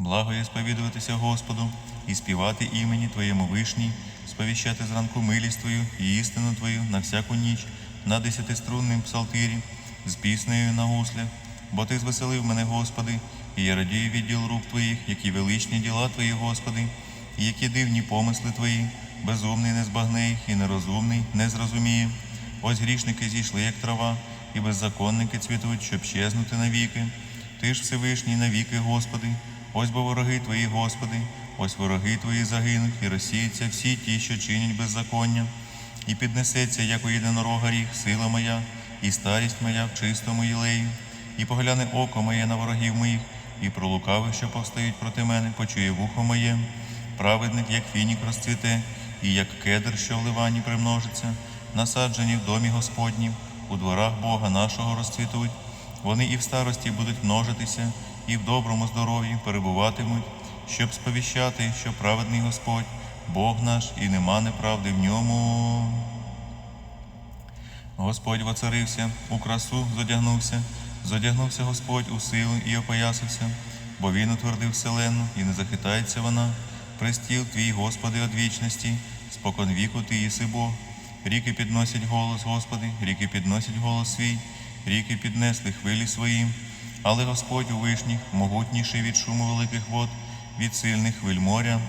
Благо є сповідуватися Господу і співати імені Твоєму вишній, сповіщати зранку милість Твою і істину Твою на всяку ніч, на десятиструнним псалтирі, з піснею на гуслях. Бо Ти звеселив мене, Господи, і я радію від діл рук Твоїх, які величні діла Твої, Господи, і які дивні помисли Твої, безумний не збагне їх, і нерозумний не зрозуміє. Ось грішники зійшли, як трава, і беззаконники цвітуть, щоб щезнути навіки. Ти ж Всевишній навіки, Господи, ось бо вороги Твої, Господи, ось вороги Твої загинуть, і розсіються всі ті, що чинять беззаконня, і піднесеться, як у єдинорога ріг, сила моя, і старість моя в чистому єлею, і погляне око моє на ворогів моїх, і про лукавих, що повстають проти мене, почує вухо моє. Праведник, як фінік розцвіте, і як кедр, що в ливані примножиться, насаджені в домі Господнім, у дворах Бога нашого розцвітуть. Вони і в старості будуть множитися, і в доброму здоров'ї перебуватимуть, щоб сповіщати, що праведний Господь, Бог наш, і нема неправди в ньому. Господь воцарився, у красу зодягнувся, зодягнувся Господь у силу і опоясався, бо Він утвердив вселенну, і не захитається вона. Престіл твій, Господи, од вічності, спокон віку ти єси Бог. Ріки підносять голос, Господи, ріки підносять голос свій, ріки піднесли хвилі свої. Але Господь у вишніх, могутніший від шуму великих вод, від сильних хвиль моря,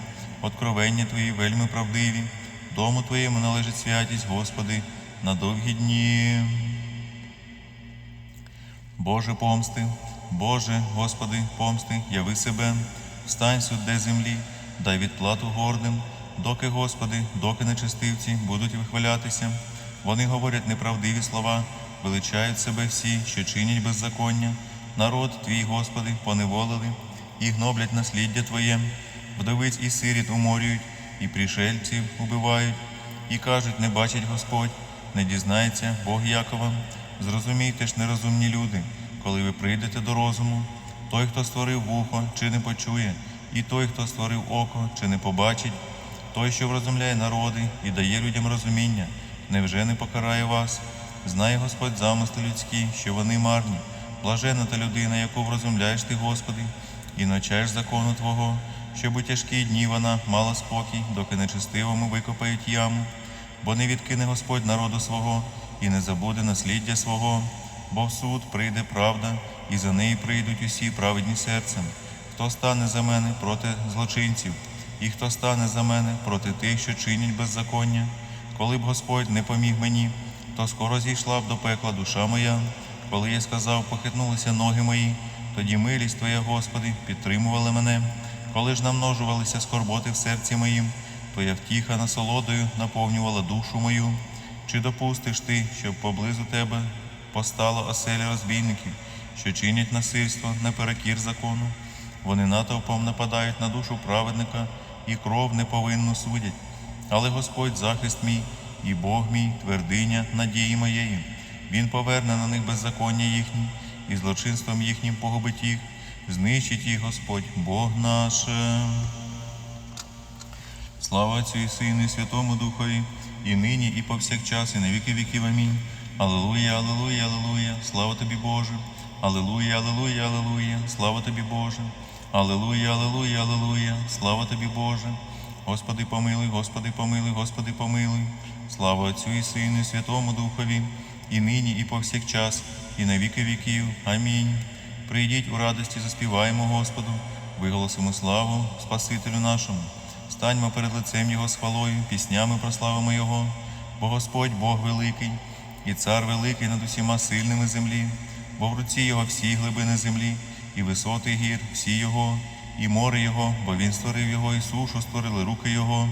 откровення Твої вельми правдиві, дому Твоєму належить святість, Господи, на довгі дні. Боже помсти, Боже, Господи, помсти, яви себе, встань судде землі, дай відплату гордим, доки, Господи, доки нечестивці будуть вихвалятися. Вони говорять неправдиві слова, величають себе всі, що чинять беззаконня. Народ твій, Господи, поневолили і гноблять насліддя Твоє, вдовиць і сиріт уморюють, і пришельців убивають, і кажуть, не бачить Господь, не дізнається Бог Якова. Зрозумійте ж, нерозумні люди, коли ви прийдете до розуму, той, хто створив вухо, чи не почує, і той, хто створив око, чи не побачить, той, що врозумляє народи і дає людям розуміння, невже не покарає вас? Знає Господь замисли людські, що вони марні. Блажена та людина, яку врозумляєш ти, Господи, і навчаєш закону Твого, щоб у тяжкі дні вона мала спокій, доки нечестивому викопають яму, бо не відкине Господь народу свого і не забуде насліддя свого, бо в суд прийде правда, і за неї прийдуть усі праведні серцем. Хто стане за мене проти злочинців, і хто стане за мене проти тих, що чинять беззаконня, коли б Господь не поміг мені, то скоро зійшла б до пекла душа моя. Коли я сказав, похитнулися ноги мої, тоді милість Твоя, Господи, підтримувала мене. Коли ж намножувалися скорботи в серці моїм, Твоя втіха насолодою наповнювала душу мою. Чи допустиш ти, щоб поблизу тебе постала оселя розбійників, що чинять насильство наперекір закону? Вони натовпом нападають на душу праведника і кров неповинну судять. Але Господь захист мій і Бог мій, твердиня надії моєї. Він поверне на них беззаконня їхні, і злочинством їхнім погубить їх, знищить їх Господь, Бог наш. Слава Отцю і Сину, і Святому Духові, і нині, і повсякчас, і на віки віків. Амінь. Аллилуйя, аллилуйя, аллилуйя, слава тобі, Боже. Аллилуйя, аллилуйя, аллилуйя, слава тобі, Боже. Аллилуйя, аллилуйя, аллилуйя, слава тобі, Боже. Господи, помилуй, Господи, помилуй, Господи, помилуй. Слава Отцю і Сину, і Святому Духові, і нині, і повсякчас, і на віки віків. Амінь. Прийдіть у радості, заспіваємо Господу, виголосимо славу Спасителю нашому. Станьмо перед лицем Його з хвалою, піснями прославимо Його, бо Господь Бог великий, і цар великий над усіма сильними землі, бо в руці Його всі глибини землі, і висоти гір, всі Його, і море Його, бо Він створив Його, і сушу створили руки Його.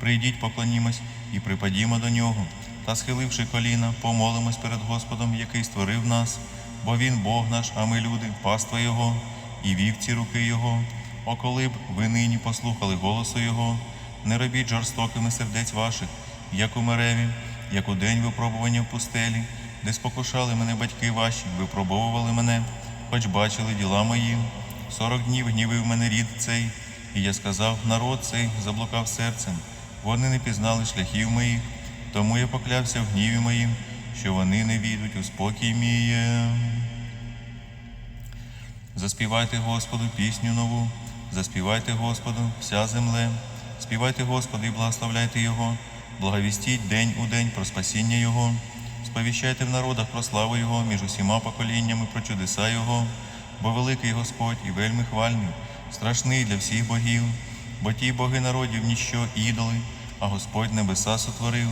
Прийдіть, поклонімось і припадімо до нього, та, схиливши коліна, помолимось перед Господом, який створив нас, бо Він Бог наш, а ми люди, паства Його, і вівці руки Його. О, коли б ви нині послухали голосу Його, не робіть жорстокими сердець ваших, як у мереві, як у день випробування в пустелі, де спокушали мене батьки ваші, випробовували мене, хоч бачили діла мої. Сорок днів гнівив мене рід цей, і я сказав, народ цей заблукав серцем. Вони не пізнали шляхів моїх, тому я поклявся в гніві моїм, що вони не війдуть у спокій мій. Заспівайте Господу пісню нову, Заспівайте Господу, вся земле, співайте Господу і благословляйте Його, благовістіть день у день про спасіння Його, сповіщайте в народах про славу Його між усіма поколіннями про чудеса Його, бо великий Господь і вельми хвальний, страшний для всіх богів, бо ті боги народів ніщо ідоли, а Господь небеса сотворив,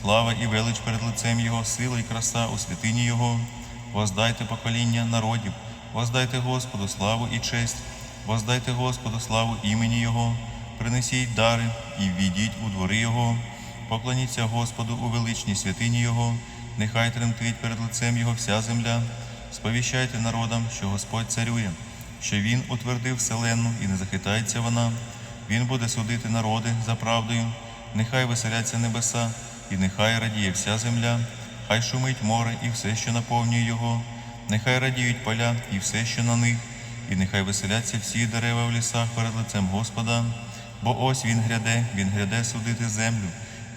слава і велич перед лицем Його, сила і краса у святині Його. Воздайте покоління народів, воздайте Господу славу і честь, воздайте Господу славу імені Його, принесіть дари і ввійдіть у двори Його, поклоніться Господу у величній святині Його, нехай тремтить перед лицем Його вся земля. Сповіщайте народам, що Господь царює, що Він утвердив вселенну і не захитається вона. Він буде судити народи за правдою, нехай веселяться небеса, і нехай радіє вся земля. Хай шумить море і все, що наповнює його, нехай радіють поля і все, що на них, і нехай веселяться всі дерева в лісах перед лицем Господа. Бо ось він гряде, він гряде судити землю,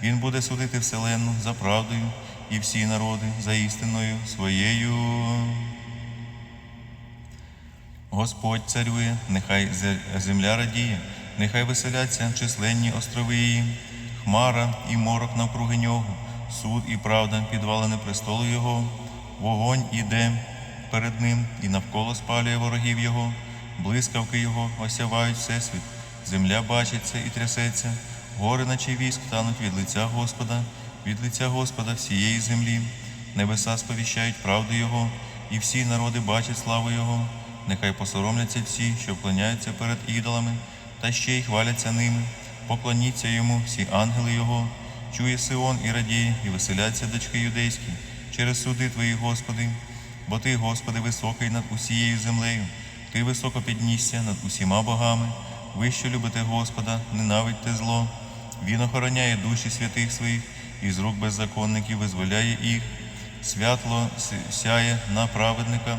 він буде судити вселенну за правдою і всі народи за істиною своєю. Господь царює, нехай земля радіє, нехай веселяться численні острови її, хмара і морок навкруги нього, суд і правда підвалини престолу Його, вогонь іде перед ним і навколо спалює ворогів Його, блискавки Його осявають всесвіт, земля бачиться і трясеться, гори, наче військ тануть від лиця Господа, від лиця Господа всієї землі, небеса сповіщають правду Його, і всі народи бачать славу Його. Нехай посоромляться всі, що вклоняються перед ідолами, та ще й хваляться ними. Поклоніться йому всі ангели Його. Чує Сион і радіє, і веселяться дочки юдейські, через суди твої, Господи. Бо ти, Господи, високий над усією землею, ти високо піднісся над усіма богами. Ви, що любите Господа, ненавидьте зло. Він охороняє душі святих своїх, і з рук беззаконників визволяє їх. Святло сяє на праведника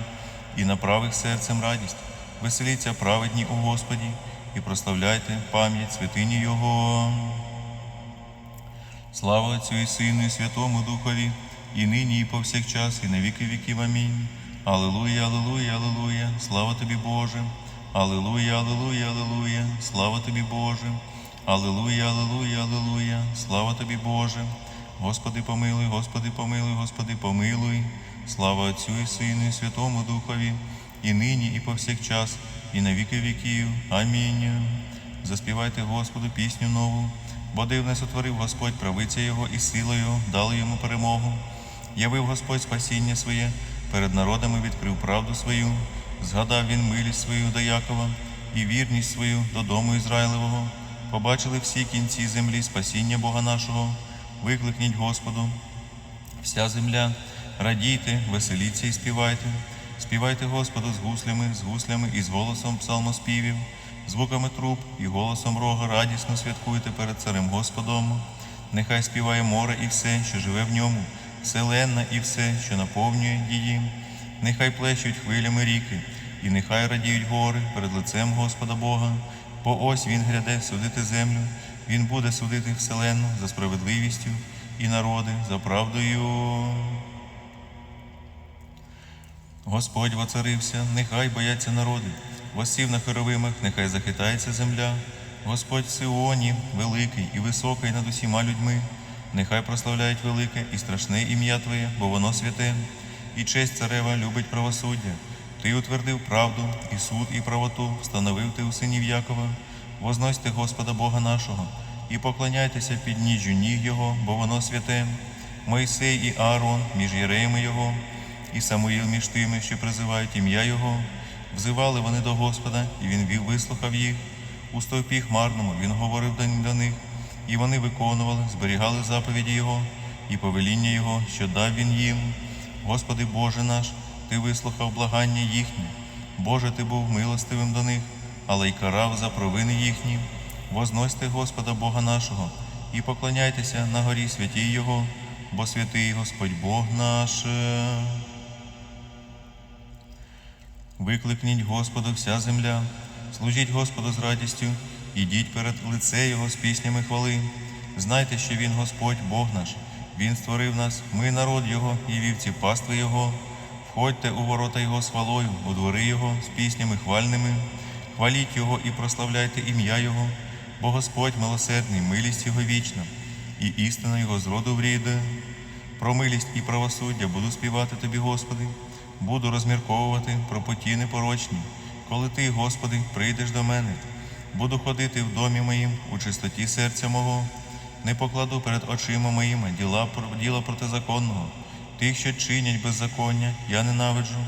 і на правих серцем радість. Веселіться праведні у Господі і прославляйте пам'ять святині Його. Слава Отцю і Сину, і Святому Духові, і нині, і повсякчас, і на віки віків. Амінь. Алілуя, алілуя, алілуя, слава тобі, Боже. Алілуя, алілуя, алілуя, слава тобі, Боже. Алілуя, алілуя, алілуя, слава тобі, Боже. Господи, помилуй, Господи, помилуй, Господи, помилуй. Слава Отцю і Сину, і Святому Духові, і нині, і повсякчас, і на віки віків. Амінь. Заспівайте Господу пісню нову, бо дивне сотворив Господь правиця Його і силою дали йому перемогу. Явив Господь спасіння своє, перед народами відкрив правду свою, згадав він милість свою до Якова і вірність свою до дому Ізраїлевого. Побачили всі кінці землі спасіння Бога нашого. Викликніть Господу, вся земля, радійте, веселіться і співайте. Співайте Господу з гуслями, з гуслями і з голосом псалмоспівів, звуками труб і голосом рога радісно святкуйте перед царем Господом. Нехай співає море і все, що живе в ньому, вселенна і все, що наповнює її. Нехай плещуть хвилями ріки, і нехай радіють гори перед лицем Господа Бога. Бо ось він гряде судити землю, він буде судити вселенну за справедливістю і народи за правдою. Господь воцарився, нехай бояться народи, восів на херовимах, нехай захитається земля. Господь в Сионі, великий і високий над усіма людьми, нехай прославляють велике і страшне ім'я Твоє, бо воно святе, і честь царева любить правосуддя. Ти утвердив правду, і суд, і правоту, встановив ти у синів Якова. Возносьте Господа Бога нашого, і поклоняйтеся під ніжжю ніг Його, бо воно святе. Мойсей і Аарон між єреями Його, і Самуїл між тими, що призивають ім'я Його. Взивали вони до Господа, і Він вислухав їх. У стовпі хмарному Він говорив до них, і вони виконували, зберігали заповіді Його і повеління Його, що дав Він їм. Господи Боже наш, Ти вислухав благання їхнє. Боже, Ти був милостивим до них, але й карав за провини їхні. Возносьте Господа Бога нашого і поклоняйтеся на горі святій Його, бо святий Господь Бог наш. Викликніть Господу вся земля, служіть Господу з радістю, ідіть перед лице Його з піснями хвали. Знайте, що Він Господь, Бог наш, Він створив нас, ми народ Його і вівці пастви Його. Входьте у ворота Його з хвалою, у двори Його з піснями хвальними. хваліть Його і прославляйте ім'я Його, бо Господь милосердний, милість Його вічна, і істина Його з роду в рід. Про милість і правосуддя буду співати Тобі, Господи, буду розмірковувати про путі непорочні, коли Ти, Господи, прийдеш до мене. Буду ходити в домі моїм у чистоті серця мого, не покладу перед очима моїми діла, діла протизаконного, тих, що чинять беззаконня, я ненавиджу.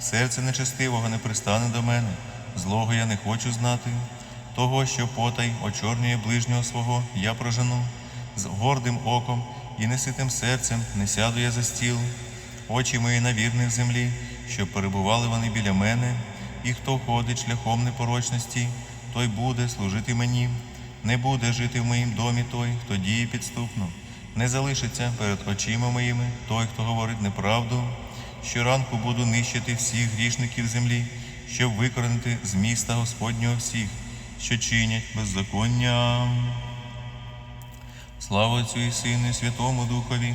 Серце нечестивого не пристане до мене, злого я не хочу знати. Того, що потай очорнює ближнього свого, я прожену, з гордим оком і неситим серцем не сяду я за стіл. Очі мої на вірних землі, щоб перебували вони біля мене, і хто ходить шляхом непорочності, той буде служити мені. Не буде жити в моїм домі той, хто діє підступно, не залишиться перед очима моїми той, хто говорить неправду. Щоранку буду нищити всіх грішників землі, щоб викоренити з міста Господнього всіх, що чинять беззаконня. Слава Отцю і Сину, і Святому Духові,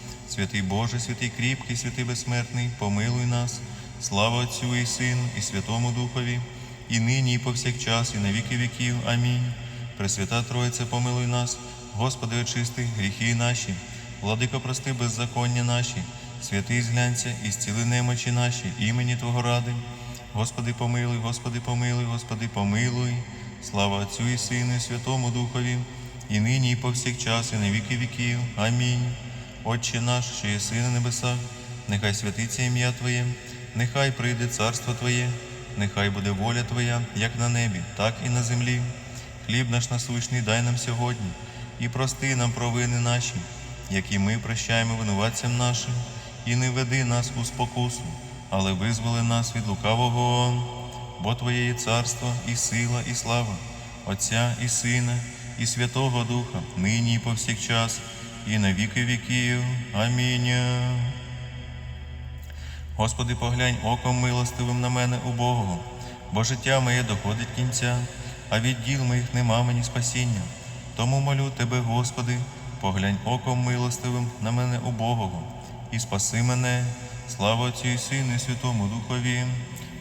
Святий Боже, святий кріпкий, святий безсмертний, помилуй нас. Слава Отцю і Сину, і Святому Духові, і нині, і повсякчас, і на віки віків. Амінь. Пресвята Троїце, помилуй нас, Господи, очисти гріхи наші, владико, прости беззаконня наші, святий зглянься і зціли немочі наші, імені Твого ради. Господи, помилуй, Господи, помилуй, Господи, помилуй. Слава Отцю і Сину, і Святому Духові, і нині, і повсякчас, і на віки віків. Амінь. Отче наш, що єси на небесах, нехай святиться ім'я Твоє, нехай прийде царство Твоє, нехай буде воля Твоя, як на небі, так і на землі. Хліб наш насущний дай нам сьогодні, і прости нам провини наші, які ми прощаємо винуватцям нашим, і не веди нас у спокусу, але визволи нас від лукавого, бо Твоє є царство, і сила, і слава, Отця і Сина, і Святого Духа, нині і повсякчас, і на віки віків. Амінь. Господи, поглянь оком милостивим на мене убогого, бо життя моє доходить кінця, а від діл моїх нема мені спасіння. Тому молю Тебе, Господи, поглянь оком милостивим на мене убогого, і спаси мене, слава Отцю Сину, і Святому Духові.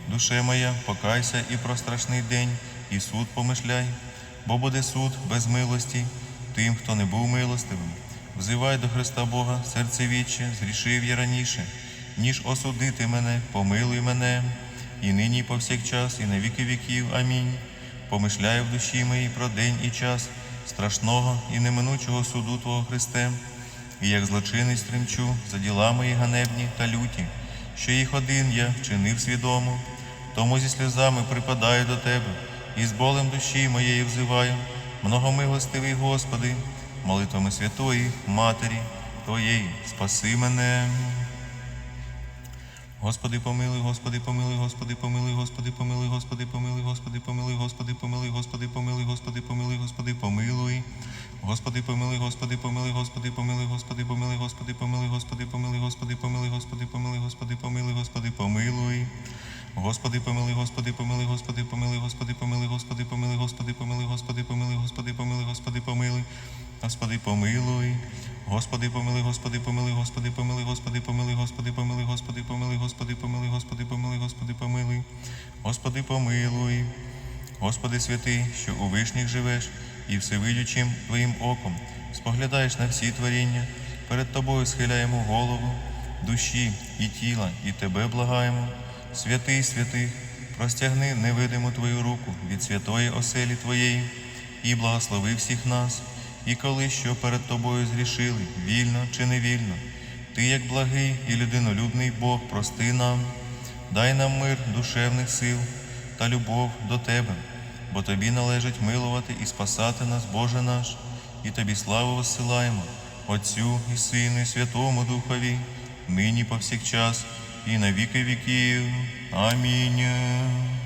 Душе моя, покайся і про страшний день, і суд помишляй, бо буде суд без милості тим, хто не був милостивим. Взивай до Христа Бога, серце віче, зрішив я раніше, ніж осудити мене, помилуй мене, і нині, і повсякчас, і на віки віків. Амінь. Помишляю в душі моїй про день і час страшного і неминучого суду Твого Христе, і як злочинець тремчу за діла мої ганебні та люті, що їх один я вчинив свідомо, тому зі сльозами припадаю до Тебе, і з болем душі моєї взиваю, многомилостивий Господи, молитвами святої Матері Твоєї, спаси мене. Господи, помилуй, Господи, помилуй, Господи, помилуй, Господи, помилуй, Господи, помилуй, Господи, помилуй, Господи, помилуй, Господи, помилуй, Господи, помилуй, Господи, помилуй. Господи, помилуй, Господи, помилуй, Господи, помилуй, Господи, помилуй, Господи, помилуй, Господи, помилуй, Господи, помилуй, Господи, помилуй, Господи, помилуй, Господи, помилуй. Господи, помилуй, Господи, помилуй, Господи, помилуй, Господи, помилуй, Господи, помилуй, Господи, помилуй, Господи, помилуй, Господи, помилуй, Господи, помилуй. Господи, помилуй. Господи, помилуй, Господи, помилуй, Господи, помилуй, Господи, помилуй, Господи, помилуй, Господи, помилуй, Господи, помилуй, Господи, помилуй, Господи, помилуй. Господи, помилуй. Господи святий, що у вишніх живеш, і всевидючим Твоїм оком споглядаєш на всі творіння, перед Тобою схиляємо голову, душі і тіла, і Тебе благаємо. Святий святих, простягни невидиму Твою руку від святої оселі Твоєї і благослови всіх нас, і коли що перед Тобою зрішили, вільно чи невільно, Ти, як благий і людинолюбний Бог, прости нам, дай нам мир душевних сил та любов до Тебе, бо Тобі належить милувати і спасати нас, Боже наш, і Тобі славу воссилаємо, Отцю і Сину, і Святому Духові, нині повсякчас і на віки віків. Амінь.